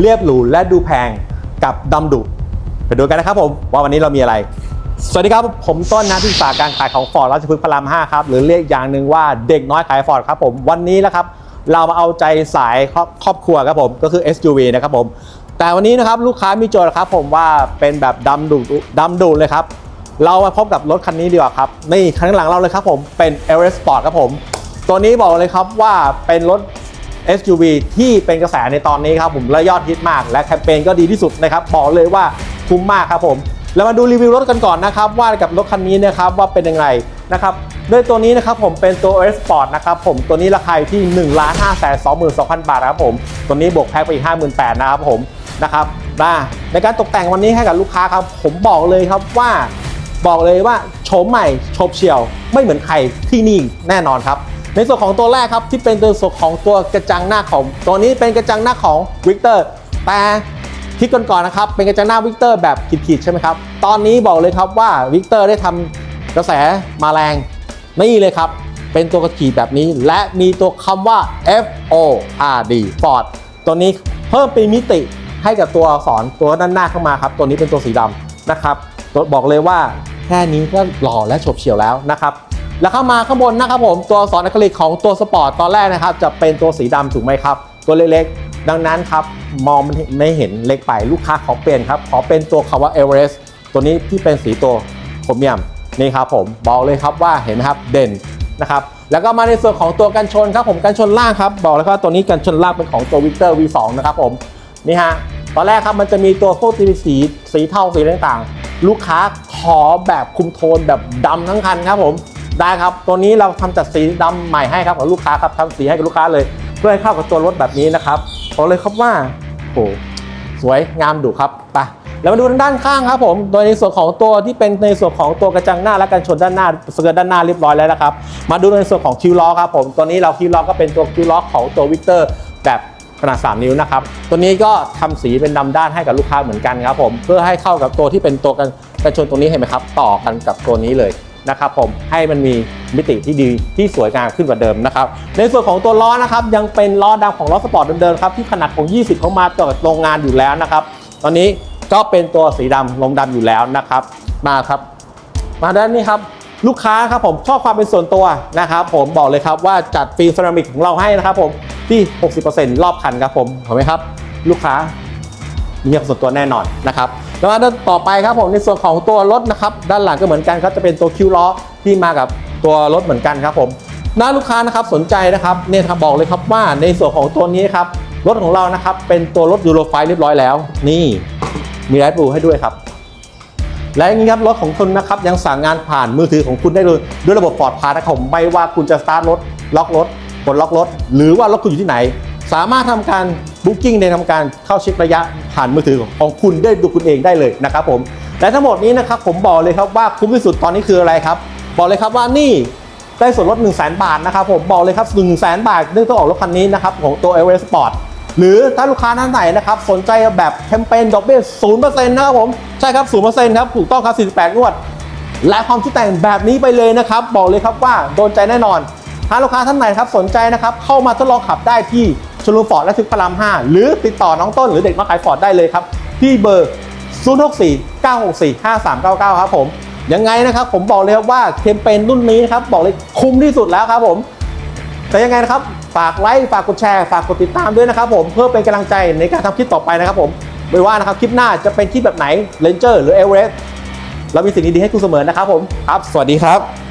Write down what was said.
เรียบหรูและดูแพงกับดำดุไปดูกันนะครับผมว่าวันนี้เรามีอะไร สวัสดีครับ ผมต้นนะที่ปรึกษาการขายของฟอร์ดราชพฤกษ์พระราม 5 ครับ หรือเรียกอย่างหนึ่งว่าเด็กน้อยขายฟอร์ดครับผมวันนี้นะครับ เรามาเอาใจสายครอบครอบครัวครับผมก็คือ SUV นะครับผม แต่วันนี้นะครับลูกค้ามีโจทย์ครับผมว่าเป็นแบบดำดุดำดุเลยครับ เรามาพบกับรถคันนี้ดีกว่าครับนี่ข้างหลังเราเลยครับผมเป็น e v e r e s t Sport ครับผม ตัวนี้บอกเลยครับว่าเป็นรถ SUV ที่เป็นกระแสในตอนนี้ครับผมและยอดฮิตมาก และแคมเปญก็ดีที่สุดนะครับบอกเลยว่าคุ้มมากครับผมแล้วมาดูรีวิวรถกันก่อนนะครับว่ากับรถคันนี้นะครับว่าเป็นยังไงนะครับด้วยตัวนี้นะครับผมเป็นตัว S Sport นะครับผมตัวนี้ราคาอยู่ที่1 5 2 2 0 0 0 บาทครับผมตัวนี้บวกแพ็คไปอีก 58,000นะครับผมนะครับนะในการตกแต่งวันนี้ให้กับลูกค้าครับผมบอกเลยครับว่าบอกเลยว่าโฉมใหม่โฉบเฉี่ยวไม่เหมือนใครที่นี่แน่นอนครับ ในส่วนของตัวแรกครับที่เป็นตัวส่วนของตัวกระจังหน้าของ ตัวนี้เป็นกระจังหน้าของวิกเตอร์แต่คลิปก่อนๆนะครับเป็นกระจังหน้าวิกเตอร์แบบขีดๆใช่ไหมครับตอนนี้บอกเลยครับว่าวิกเตอร์ได้ทำกระแสมาแรงนี่เลยครับ เป็นตัวกระขีดแบบนี้ และมีตัวคำว่า F O R D Ford ตัวนี้เพิ่มเป็นมิติให้กับตัวอักษรตัวด้านหน้าเข้ามาครับ ตัวนี้เป็นตัวสีดำนะครับตัวบอกเลยว่าแค่นี้ก็หล่อและฉบเฉี่ยวแล้วนะครับ แล้วเข้ามาข้างบนนะครับผมตัวสอักรอะคริลิกของตัวสปอร์ตตอนแรกนะครับจะเป็นตัวสีดำถูกไหมครับ ตัวเล็กๆ ดังนั้นครับมองมันไม่เห็นเล็กไปลูกค้าขอเปลี่ยนครับขอเป็นตัวคำว่าเอเวอเรสต์ตัวนี้ที่เป็นสีตัวโครเมียมนี่ครับผมบอกเลยครับว่าเห็นครับเด่นนะครับแล้วก็มาในส่วนของตัวกันชนครับผมกันชนล่างครับบอกเลยว่าตัวนี้กันชนล่างเป็นของตัววิกเตอร์ V2 นะครับผมนี่ฮะตอนแรกครับมันจะมีตัวพวกที่มีสีสีเทาสีต่างๆ ลูกค้าขอแบบคุมโทนแบบดำทั้งคันครับผม ได้ครับ ตัวนี้เราทำจัดสีดำใหม่ให้ครับกับลูกค้าครับทำสีให้กับลูกค้าเลย เพื่อให้เข้ากับตัวรถแบบนี้นะครับบอกเลยครับว่าโอ้สวยงามดุครับไปแล้วมาดูทางด้านข้างครับผมโดยในส่วนของตัวที่เป็นในส่วนของตัวกระจังหน้าและกันชนด้านหน้าสเกิร์ตด้านหน้าเรียบร้อยแล้วนะครับ มาดูในส่วนของคิวล้อครับผมตัวนี้เราคิวล้อก็เป็นตัวคิวล้อของตัววิกเตอร์แบบขนาด 3 นิ้วนะครับ ตัวนี้ก็ทำสีเป็นดำด้านให้กับลูกค้าเหมือนกันครับผม เพื่อให้เข้ากับตัวที่เป็นตัวกันกันชนตรงนี้เห็นไหมครับ ต่อกันกับตัวนี้เลย นะครับผมให้มันมีมิติที่ดีที่สวยงามขึ้นกว่าเดิมนะครับในส่วนของตัวล้อนะครับยังเป็นล้อดำของล้อสปอร์ตเดิมๆครับที่ขนาดของ 20 เข้ามาจากโรงงานอยู่แล้วนะครับตอนนี้ก็เป็นตัวสีดำลมดำอยู่แล้วนะครับ มาครับ มาด้านนี้ครับลูกค้าครับผมชอบความเป็นส่วนตัวนะครับผมบอกเลยครับว่าจัดฟรีเซรามิกของเราให้นะครับผมที่ 60%รอบคันครับผมเห็นไหมครับ ลูกค้ามีความส่วนตัวแน่นอนนะครับ แล้วมาด้านต่อไปครับผมในส่วนของตัวรถนะครับด้านหลังก็เหมือนกันครับจะเป็นตัวคิวล้อที่มากับตัวรถเหมือนกันครับผมน้าลูกค้านะครับสนใจนะครับเนี่ยครับบอกเลยครับว่าในส่วนของตัวนี้ครับรถของเรานะครับเป็นตัวรถยูโรไฟเรียบร้อยแล้ว นี่มีไลท์บลูให้ด้วยครับ และอย่างนี้ครับรถของคุณนะครับยังสั่งงานผ่านมือถือของคุณได้เลยด้วยระบบปลอดภัยนะครับผมไม่ว่าคุณจะสตาร์ทรถล็อกรถกดล็อกรถ หรือว่ารถคุณอยู่ที่ไหน สามารถทำการ บุ๊กิ้งในทำการเข้าเช็คระยะผ่านมือถือของคุณได้ดูคุณเองได้เลยนะครับผมและทั้งหมดนี้นะครับผมบอกเลยครับว่าคุ้มที่สุดตอนนี้คืออะไรครับ บอกเลยครับว่านี่ได้ส่วนลด 1 0 0 0 0แบาทนะครับผมบอกเลยครับ1 0 0 0 0แบาทเนื่องจากออกรถคันนี้นะครับของตัว e v e r e s t Sport หรือถ้าลูกค้าท่านไหนนะครับสนใจแบบแคมเปญดอกเบี้ย0%นะครับผมใช่ครับ0%ครับถูกต้องครับ48งวดและความชุดแต่งแบบนี้ไปเลยนะครับ บอกเลยครับว่าโดนใจแน่นอนถ้าลูกค้าท่านไหนครับสนใจนะครับ เข้ามาทดลองขับได้ที่ ชลูฟอร์ดและทึกพระราม 5 หรือติดต่อน้องต้นหรือเด็กมาขายฟอร์ดได้เลยครับ ที่เบอร์ 064 964 5399 ครับผมยังไงนะครับผมบอกเลยครับว่าแคมเปญรุ่นนี้นะครับบอกเลยคุ้มที่สุดแล้วครับผมแต่ยังไงนะครับฝากไลค์ฝากกดแชร์ฝากกดติดตามด้วยนะครับผมเพื่อเป็นกำลังใจในการทำคลิปต่อไปนะครับผมไม่ว่านะครับคลิปหน้าจะเป็นคลิปแบบไหน Ranger หรือ e v e r e s t เรามีสิ่งดีๆให้คุณเสมอนะครับผมครับสวัสดีครับ